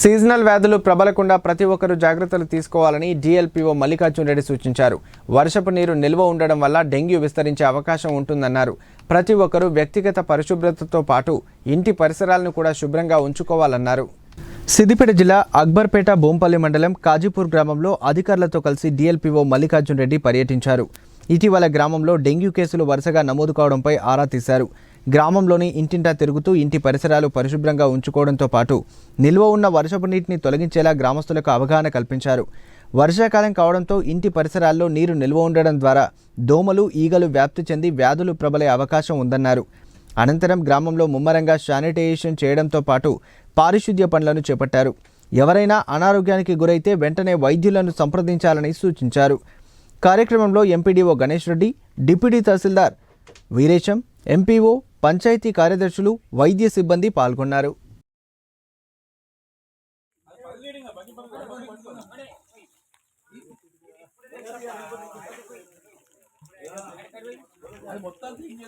Seasonal వ్యాధులు ప్రబలకుండా ప్రతి ఒక్కరూ జాగ్రత్తలు తీసుకోవాలని డిఎల్పీఓ మల్లికార్జున్ రెడ్డి సూచించారు. వర్షపు నీరు నిల్వ ఉండడం వల్ల డెంగ్యూ విస్తరించే అవకాశం ఉంటుందన్నారు. ప్రతి ఒక్కరూ వ్యక్తిగత పరిశుభ్రతతో పాటు ఇంటి పరిసరాలను కూడా శుభ్రంగా ఉంచుకోవాలన్నారు. సిద్దిపేట జిల్లా అక్బర్పేట బోంపల్లి మండలం కాజీపూర్ గ్రామంలో అధికారులతో కలిసి డిఎల్పీఓ మల్లికార్జున్ రెడ్డి పర్యటించారు. ఇటీవల గ్రామంలో డెంగ్యూ కేసులు వరుసగా నమోదు కావడంపై ఆరా తీశారు. గ్రామంలోని ఇంటింటా తిరుగుతూ ఇంటి పరిసరాలు పరిశుభ్రంగా ఉంచుకోవడంతో పాటు నిల్వ ఉన్న వర్షపు నీటిని తొలగించేలా గ్రామస్తులకు అవగాహన కల్పించారు. వర్షాకాలం కావడంతో ఇంటి పరిసరాల్లో నీరు నిల్వ ఉండడం ద్వారా దోమలు ఈగలు వ్యాప్తి చెంది వ్యాధులు ప్రబలే అవకాశం ఉందన్నారు. అనంతరం గ్రామంలో ముమ్మరంగా శానిటైజేషన్ చేయడంతో పాటు పారిశుద్ధ్య పనులను చేపట్టారు. ఎవరైనా అనారోగ్యానికి గురైతే వెంటనే వైద్యులను సంప్రదించాలని సూచించారు. కార్యక్రమంలో MPDO Ganesh Reddy deputy tahsildar Veeresham MPO panchayat కార్యదర్శులు వైద్య సిబ్బంది పాల్గొన్నారు. మొత్తం క్లీన్